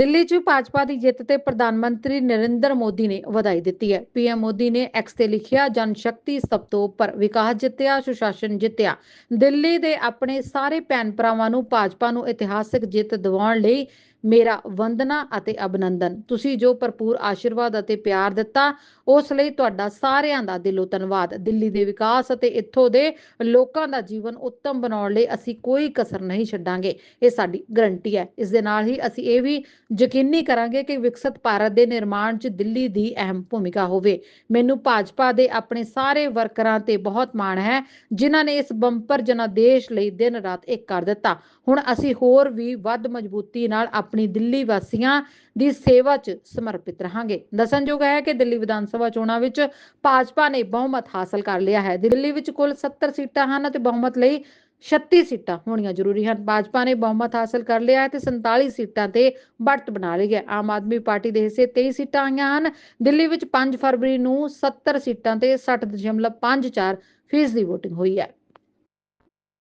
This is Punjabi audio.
ਦਿੱਲੀ 'ਚ ਭਾਜਪਾ ਦੀ ਜਿੱਤ ਤੇ ਪ੍ਰਧਾਨ ਮੰਤਰੀ ਨਰਿੰਦਰ ਮੋਦੀ ਨੇ ਵਧਾਈ ਦਿੱਤੀ ਹੈ। ਪੀਐਮ ਮੋਦੀ ਨੇ ਐਕਸ ਤੇ ਲਿਖਿਆ, ਜਨ ਸ਼ਕਤੀ ਸਭ ਤੋਂ ਉੱਪਰ ਵਿਕਾਸ ਜਿੱਤਿਆ, ਸੁਸ਼ਾਸਨ ਜਿੱਤਿਆ। ਦਿੱਲੀ ਦੇ ਆਪਣੇ ਸਾਰੇ ਭੈਣ ਭਰਾਵਾਂ ਨੂੰ, ਭਾਜਪਾ ਨੂੰ ਇਤਿਹਾਸਕ ਜਿੱਤ ਦਿਵਾਉਣ ਲਈ ਮੇਰਾ ਵੰਦਨਾ ਅਤੇ ਅਭਿਨੰਦਨ। ਤੁਸੀਂ ਜੋ ਭਰਪੂਰ ਆਸ਼ੀਰਵਾਦ ਅਤੇ ਪਿਆਰ ਦਿੱਤਾ, ਉਸ ਲਈ ਤੁਹਾਡਾ ਸਾਰਿਆਂ ਦਾ ਦਿਲੋਂ ਧੰਨਵਾਦ। ਦਿੱਲੀ ਦੇ ਵਿਕਾਸ ਅਤੇ ਇੱਥੋਂ ਦੇ ਲੋਕਾਂ ਦਾ ਜੀਵਨ ਉੱਤਮ ਬਣਾਉਣ ਲਈ ਅਸੀਂ ਕੋਈ ਕਸਰ ਨਹੀਂ ਛੱਡਾਂਗੇ। ਇਹ ਸਾਡੀ ਗਰੰਟੀ ਹੈ। ਇਸ ਦੇ ਨਾਲ ਹੀ ਅਸੀਂ ਇਹ ਵੀ ਯਕੀਨੀ ਕਰਾਂਗੇ ਕਿ ਵਿਕਸਿਤ ਭਾਰਤ ਦੇ ਨਿਰਮਾਣ 'ਚ ਦਿੱਲੀ ਦੀ ਅਹਿਮ ਭੂਮਿਕਾ ਹੋਵੇ। ਮੈਨੂੰ ਭਾਜਪਾ ਦੇ ਆਪਣੇ ਸਾਰੇ ਵਰਕਰਾਂ ਤੇ ਬਹੁਤ ਮਾਣ ਹੈ, ਜਿਨ੍ਹਾਂ ਨੇ ਇਸ ਬੰਪਰ ਜਨਾਦੇਸ਼ ਲਈ ਦਿਨ ਰਾਤ ਇੱਕ ਕਰ ਦਿੱਤਾ। ਹੁਣ ਅਸੀਂ ਹੋਰ ਵੀ ਵੱਧ ਮਜ਼ਬੂਤੀ ਨਾਲ ਆਪਣੀ ਦਿੱਲੀ ਵਾਸੀਆਂ ਦੀ ਸੇਵਾ 'ਚ ਸਮਰਪਿਤ ਰਹਾਂਗੇ। ਦੱਸਣਯੋਗ ਹੈ ਕਿ ਦਿੱਲੀ ਵਿਧਾਨ ਸਭਾ ਚੋਣਾਂ ਵਿੱਚ ਭਾਜਪਾ ਨੇ ਬਹੁਮਤ ਹਾਸਲ ਕਰ ਲਿਆ ਹੈ। ਦਿੱਲੀ ਵਿੱਚ ਕੁੱਲ 70 ਸੀਟਾਂ ਹਨ ਅਤੇ ਬਹੁਮਤ ਲਈ 36 ਸੀਟਾਂ ਹੋਣੀਆਂ ਜ਼ਰੂਰੀ ਹਨ। ਭਾਜਪਾ ਨੇ ਬਹੁਮਤ ਹਾਸਲ ਕਰ ਲਿਆ ਹੈ ਤੇ 47 ਸੀਟਾਂ ਤੇ ਬੜਤ ਬਣਾ ਲਈ ਹੈ। ਆਮ ਆਦਮੀ ਪਾਰਟੀ ਦੇ ਹਿੱਸੇ 23 ਸੀਟਾਂ ਆਈਆਂ ਹਨ। ਦਿੱਲੀ ਵਿੱਚ 5 ਫਰਵਰੀ ਨੂੰ 70 ਸੀਟਾਂ ਤੇ 60.54 ਫੀਸਦੀ VOTING ਹੋਈ ਹੈ।